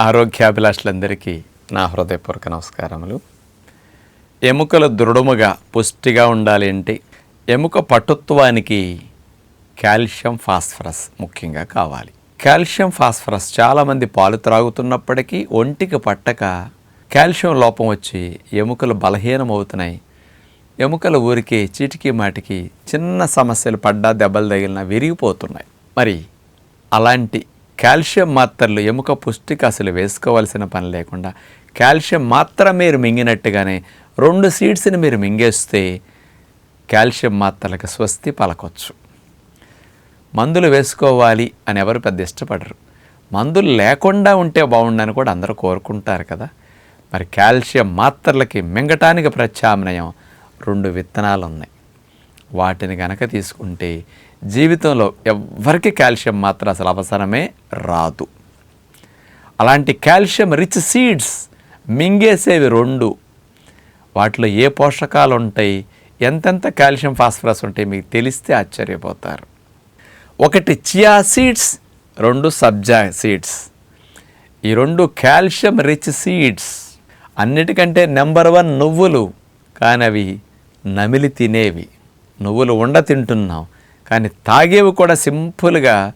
ఆరోగ్యాభిలాషులందరికీ నా హృదయపూర్వక నమస్కారములు. ఎముకలు దృఢముగా పుష్టిగా ఉండాలి అంటే ఎముక పటుత్వానికి కాల్షియం ఫాస్ఫరస్ ముఖ్యంగా కావాలి. కాల్షియం ఫాస్ఫరస్ చాలామంది పాలు త్రాగుతున్నప్పటికీ ఒంటికి పట్టక కాల్షియం లోపం వచ్చి ఎముకలు బలహీనమవుతున్నాయి. ఎముకలు ఊరికే చీటికి మాటికి చిన్న సమస్యలు పడ్డా దెబ్బలు తగిలినా విరిగిపోతున్నాయి. మరి అలాంటి కాల్షియం మాత్రలు ఎముక పుష్టికి అసలు వేసుకోవాల్సిన పని లేకుండా కాల్షియం మాత్రం మీరు మింగినట్టుగానే రెండు సీడ్స్ని మీరు మింగేస్తే కాల్షియం మాత్రలకు స్వస్తి పలకొచ్చు. మందులు వేసుకోవాలి అని ఎవరు పెద్ద ఇష్టపడరు. మందులు లేకుండా ఉంటే బాగుండని కూడా అందరూ కోరుకుంటారు కదా. మరి కాల్షియం మాత్రలకి మింగటానికి ప్రత్యామ్నాయం రెండు విత్తనాలు ఉన్నాయి వాటిని గనక తీసుకుంటే జీవితంలో ఎవ్వరికి కాల్షియం మాత్రం అసలు అవసరమే రాదు. అలాంటి కాల్షియం రిచ్ సీడ్స్ మింగేసేవి రెండు. వాటిలో ఏ పోషకాలు ఉంటాయి? ఎంతెంత కాల్షియం ఫాస్ఫరస్ ఉంటాయి? మీకు తెలిస్తే ఆశ్చర్యపోతారు. ఒకటి చియా సీడ్స్ రెండు సబ్జా సీడ్స్. ఈ రెండు కాల్షియం రిచ్ సీడ్స్ అన్నిటికంటే నెంబర్ వన్ నువ్వులు. కానీ అవి నమిలి తినేవి. నువ్వులు ఉండ తింటున్నాం. కానీ తాగేవి కూడా సింపుల్గా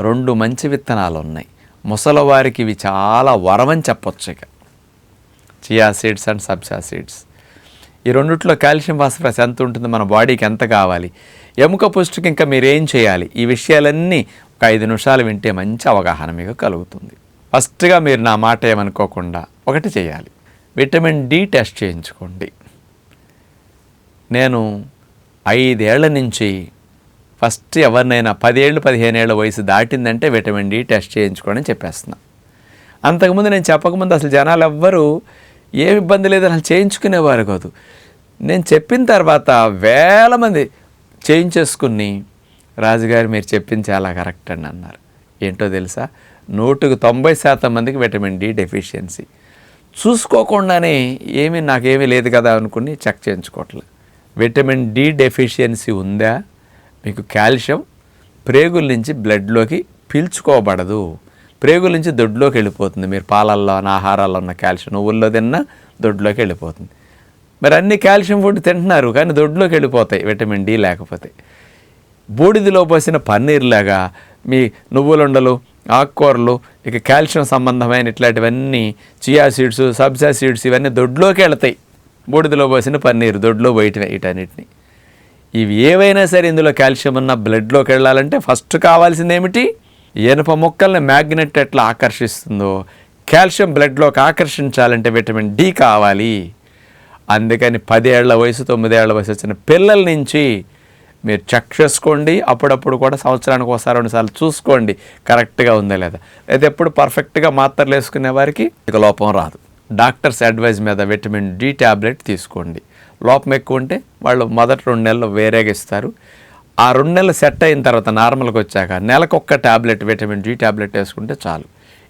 రెండు మంచి విత్తనాలు ఉన్నాయి ముసలవారికి ఇవి చాలా వరమని చెప్పొచ్చు ఇక. చియా సీడ్స్ అండ్ సబ్జా సీడ్స్. ఈ రెండిట్లో కాల్షియం ఫాస్ఫరస్ ఎంత ఉంటుంది మన బాడీకి ఎంత కావాలి ఎముక పుష్టికి ఇంకా మీరేం చేయాలి ఈ విషయాలన్నీ ఒక ఐదు నిమిషాలు వింటే మంచి అవగాహన మీకు కలుగుతుంది. ఫస్ట్గా మీరు నా మాట ఏమనుకోకుండా ఒకటి చేయాలి. విటమిన్ డి టెస్ట్ చేయించుకోండి. నేను ఐదేళ్ళ నుంచి ఫస్ట్ ఎవరినైనా పదేళ్ళు పదిహేనేళ్ళ వయసు దాటిందంటే విటమిన్ డి టెస్ట్ చేయించుకోవడం చెప్పేస్తున్నా. అంతకుముందు నేను చెప్పకముందు అసలు జనాలు ఎవ్వరూ ఏ ఇబ్బంది లేదని అసలు చేయించుకునేవారు కాదు. నేను చెప్పిన తర్వాత వేల మంది చేయించేసుకుని రాజుగారు మీరు చెప్పింది చాలా కరెక్ట్ అని అన్నారు. ఏంటో తెలుసా? నూటుకు తొంభై శాతం మందికి విటమిన్ డి డెఫిషియన్సీ. చూసుకోకుండానే ఏమీ నాకేమీ లేదు కదా అనుకుని చెక్ చేయించుకోవట్లేదు విటమిన్ డి డెఫిషియన్సీ ఉందా? మీకు కాల్షియం ప్రేగుల నుంచి బ్లడ్లోకి పీల్చుకోబడదు. ప్రేగుల నుంచి దొడ్లోకి వెళ్ళిపోతుంది. మీరు పాలల్లో ఉన్న ఆహారాల్లో ఉన్న కాల్షియం నువ్వుల్లో తిన్నా దొడ్లోకి వెళ్ళిపోతుంది. మరి అన్ని కాల్షియం ఫుడ్ తింటున్నారు కానీ దొడ్లోకి వెళ్ళిపోతాయి విటమిన్ డి లేకపోతే. బూడిదలో పోసిన పన్నీర్లాగా మీ నువ్వులుండలు ఆకుకూరలు ఇక కాల్షియం సంబంధమైన ఇట్లాంటివన్నీ చియా సీడ్స్ సబ్జా సీడ్స్ ఇవన్నీ దొడ్లోకి వెళతాయి. బూడిదలో పోసిన పన్నీరు దొడ్లో బయట వీటన్నిటిని. ఇవి ఏవైనా సరే ఇందులో కాల్షియం ఉన్న బ్లడ్లోకి వెళ్ళాలంటే ఫస్ట్ కావాల్సింది ఏమిటి ఇనుప మొక్కల్ని మ్యాగ్నెట్ ఎట్లా ఆకర్షిస్తుందో కాల్షియం బ్లడ్లోకి ఆకర్షించాలంటే విటమిన్ డి కావాలి. అందుకని పదేళ్ళ వయసు తొమ్మిదేళ్ళ వయసు వచ్చిన పిల్లల నుంచి మీరు చెక్ చేసుకోండి. అప్పుడప్పుడు కూడా సంవత్సరానికి ఒకసారి రెండుసార్లు చూసుకోండి. కరెక్ట్గా ఉందా లేదా? అయితే ఎప్పుడు పర్ఫెక్ట్గా మాత్రలు వేసుకునే వారికి ఇక లోపం రాదు. డాక్టర్స్ అడ్వైజ్ మీద విటమిన్ డి ట్యాబ్లెట్ తీసుకోండి. లోపం ఎక్కువ ఉంటే వాళ్ళు మొదటి రెండు నెలలు వేరేగా ఇస్తారు. ఆ రెండు నెలలు సెట్ అయిన తర్వాత నార్మల్గా వచ్చాక నెలకొక్క ట్యాబ్లెట్ విటమిన్ డి ట్యాబ్లెట్ వేసుకుంటే చాలు.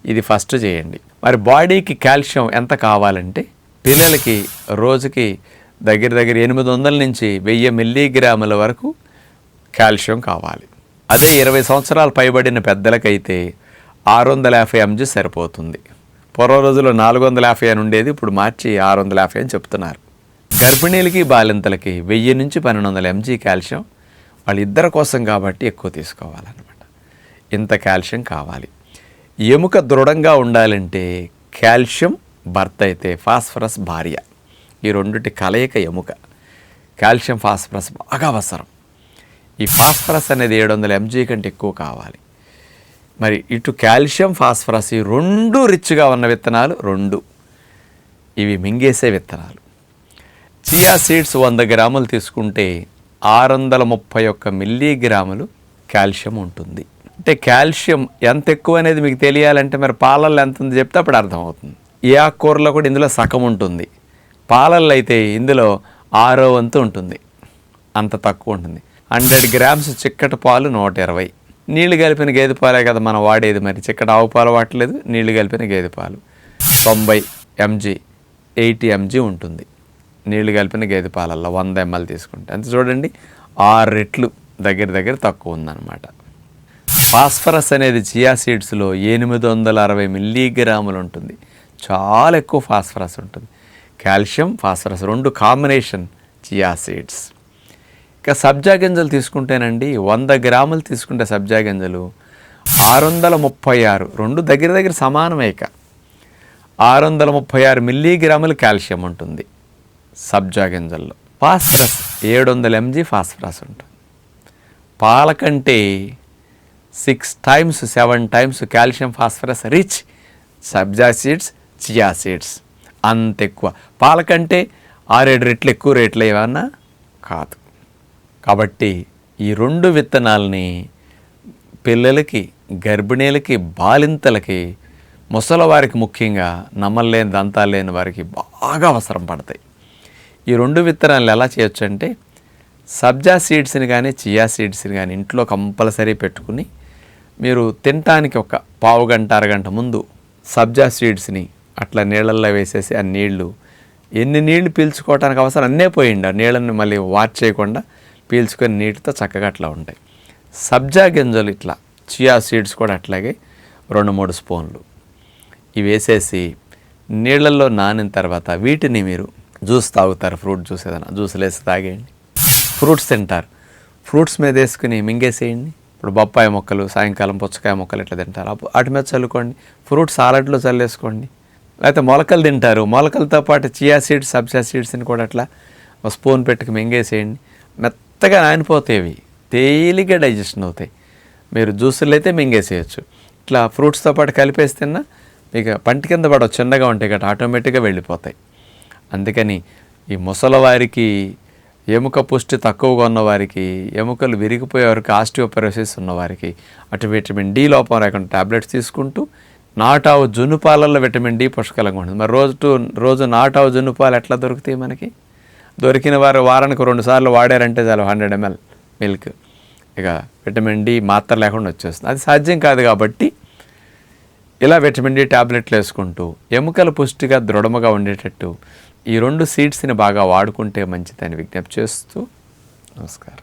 ఇది ఫస్ట్ చేయండి. మరి బాడీకి కాల్షియం ఎంత కావాలంటే పిల్లలకి రోజుకి దగ్గర దగ్గర ఎనిమిది వందల నుంచి వెయ్యి మిల్లీగ్రాముల వరకు కాల్షియం కావాలి. అదే ఇరవై సంవత్సరాలు పైబడిన పెద్దలకైతే ఆరు వందల యాభై ఎంజీ సరిపోతుంది. పూర్వ రోజుల్లో నాలుగు వందల యాభై అని ఉండేది ఇప్పుడు మార్చి ఆరు వందల యాభై అని చెప్తున్నారు. గర్భిణీలకి బాలింతలకి వెయ్యి నుంచి పన్నెండు వందల ఎంజీ కాల్షియం వాళ్ళిద్దరి కోసం కాబట్టి ఎక్కువ తీసుకోవాలన్నమాట. ఇంత కాల్షియం కావాలి. ఎముక దృఢంగా ఉండాలంటే కాల్షియం భర్త అయితే ఫాస్ఫరస్ భార్య. ఈ రెండిటి కలయిక ఎముక. కాల్షియం ఫాస్ఫరస్ బాగా అవసరం. ఈ ఫాస్ఫరస్ అనేది ఏడు వందల ఎంజీ కంటే ఎక్కువ కావాలి. మరి ఇటు కాల్షియం ఫాస్ఫరస్ ఈ రెండు రిచ్గా ఉన్న విత్తనాలు రెండు. ఇవి మింగేసే విత్తనాలు. చియా సీడ్స్ వంద గ్రాములు తీసుకుంటే ఆరు వందల ముప్పై ఒక్క మిల్లీగ్రాములు కాల్షియం ఉంటుంది. అంటే కాల్షియం ఎంత ఎక్కువ అనేది మీకు తెలియాలంటే మరి పాలల్లో ఎంత ఉంది చెప్తే అప్పుడు అర్థమవుతుంది. ఏ ఆకుకూరలో కూడా ఇందులో సగం ఉంటుంది. పాలల్లో అయితే ఇందులో ఆరో వంతు ఉంటుంది. అంత తక్కువ ఉంటుంది. హండ్రెడ్ గ్రామ్స్ చిక్కటి పాలు నూట ఇరవై నీళ్ళు కలిపిన గేదె పాలే కదా మనం వాడేది మరి. చిక్కటి ఆవు పాలు వాడలేదు నీళ్ళు కలిపిన గేదె పాలు. తొంభై ఎంజీ ఎయిటీ ఎంజీ ఉంటుంది. నీళ్ళు కలిపిన గేదె పాలల్లో వంద ఎంఎల్ తీసుకుంటే అంతే. చూడండి ఆరు రెట్లు దగ్గర దగ్గర తక్కువ ఉందన్నమాట. ఫాస్ఫరస్ అనేది చియా సీడ్స్లో ఎనిమిది వందల అరవై మిల్లీగ్రాములు ఉంటుంది. చాలా ఎక్కువ ఫాస్ఫరస్ ఉంటుంది. కాల్షియం ఫాస్ఫరస్ రెండు కాంబినేషన్ చియా సీడ్స్. ఇక సబ్జా గింజలు తీసుకుంటేనండి వంద గ్రాములు తీసుకుంటే సబ్జా గింజలు ఆరు వందల ముప్పై ఆరు. రెండు దగ్గర దగ్గర సమానమే ఇక. ఆరు వందల ముప్పై ఆరు మిల్లీగ్రాములు కాల్షియం ఉంటుంది. సబ్జా గింజల్లో ఫాస్ఫరస్ ఏడు వందల ఎంజీ ఫాస్ఫరస్ ఉంటుంది. పాల కంటే six times seven times calcium phosphorus rich సబ్జా సీడ్స్ చియా సీడ్స్ అంత ఎక్కువ. పాల కంటే ఆరేడు రెట్లు ఎక్కువ రేట్లు ఏమన్నా కాదు. కాబట్టి ఈ రెండు విత్తనాలని పిల్లలకి గర్భిణీలకి బాలింతలకి ముసలవారికి ముఖ్యంగా నమ్మలేని దంతాలు లేని వారికి బాగా అవసరం పడతాయి. ఈ రెండు విత్తనాలు ఎలా చేయొచ్చు అంటే సబ్జా సీడ్స్ని కానీ చియా సీడ్స్ని కానీ ఇంట్లో కంపల్సరీ పెట్టుకుని మీరు తినటానికి ఒక పావు గంట అరగంట ముందు సబ్జా సీడ్స్ని అట్లా నీళ్ళల్లో వేసేసి ఆ నీళ్ళు ఎన్ని నీళ్ళు పీల్చుకోవడానికి అవసరం? అన్నే పోయిండు. ఆ నీళ్ళని మళ్ళీ వాచ్ చేయకుండా పీల్చుకొని నీటితో చక్కగా అట్లా ఉంటాయి. సబ్జా గింజలు ఇట్లా చియా సీడ్స్ కూడా అట్లాగే రెండు మూడు స్పూన్లు. ఇవి వేసేసి నీళ్ళల్లో నానిన తర్వాత వీటిని మీరు జ్యూస్ తాగుతారు ఫ్రూట్ జ్యూస్ ఏదైనా. జ్యూస్లు వేసి తాగేయండి. ఫ్రూట్స్ తింటారు. ఫ్రూట్స్ మీద వేసుకుని మింగేసేయండి. ఇప్పుడు బొప్పాయి మొక్కలు సాయంకాలం పుచ్చకాయ మొక్కలు ఇట్లా తింటారు? అప్పుడు వాటి మీద చల్లుకోండి. ఫ్రూట్ సాలడ్లో చల్లేసుకోండి. లేకపోతే మొలకలు తింటారు. మొలకలతో పాటు చియా సీడ్స్ సబ్జా సీడ్స్ని కూడా అట్లా ఒక స్పూన్ పెట్టుకు మింగేసేయండి. మెత్తగా నానిపోతాయి అవి తేలిగ్గా డైజెషన్ అవుతాయి. మీరు జ్యూసులు అయితే మింగేసేయచ్చు. ఇట్లా ఫ్రూట్స్తో పాటు కలిపేసి తిన్నా మీకు పంటి కింద పడవ. చిన్నగా ఉంటాయి కాబట్టి ఆటోమేటిక్గా వెళ్ళిపోతాయి. అందుకని ఈ ముసలవారికి ఎముక పుష్టి తక్కువగా ఉన్నవారికి ఎముకలు విరిగిపోయే వరకు ఆస్టియోపరోసిస్ ఉన్నవారికి అటు విటమిన్ డి లోపం లేకుండా టాబ్లెట్స్ తీసుకుంటూ నాటావు జున్నుపాలల్లో విటమిన్ డి పుష్కలంగా ఉంటుంది. మరి రోజు టు రోజు నాటావు జున్నుపాలు ఎట్లా దొరుకుతాయి మనకి? దొరికిన వారు వారానికి రెండుసార్లు వాడారంటే చాలు హండ్రెడ్ ఎంఎల్ మిల్క్. ఇక విటమిన్ డి మాత్ర లేకుండా వచ్చేస్తుంది. అది సాధ్యం కాదు కాబట్టి ఇలా విటమిన్ డి టాబ్లెట్లు వేసుకుంటూ ఎముకల పుష్టిగా దృఢముగా ఉండేటట్టు ఈ రెండు సీడ్స్ని బాగా వాడుకుంటే మంచిదని విజ్ఞప్తి చేస్తూ నమస్కారం.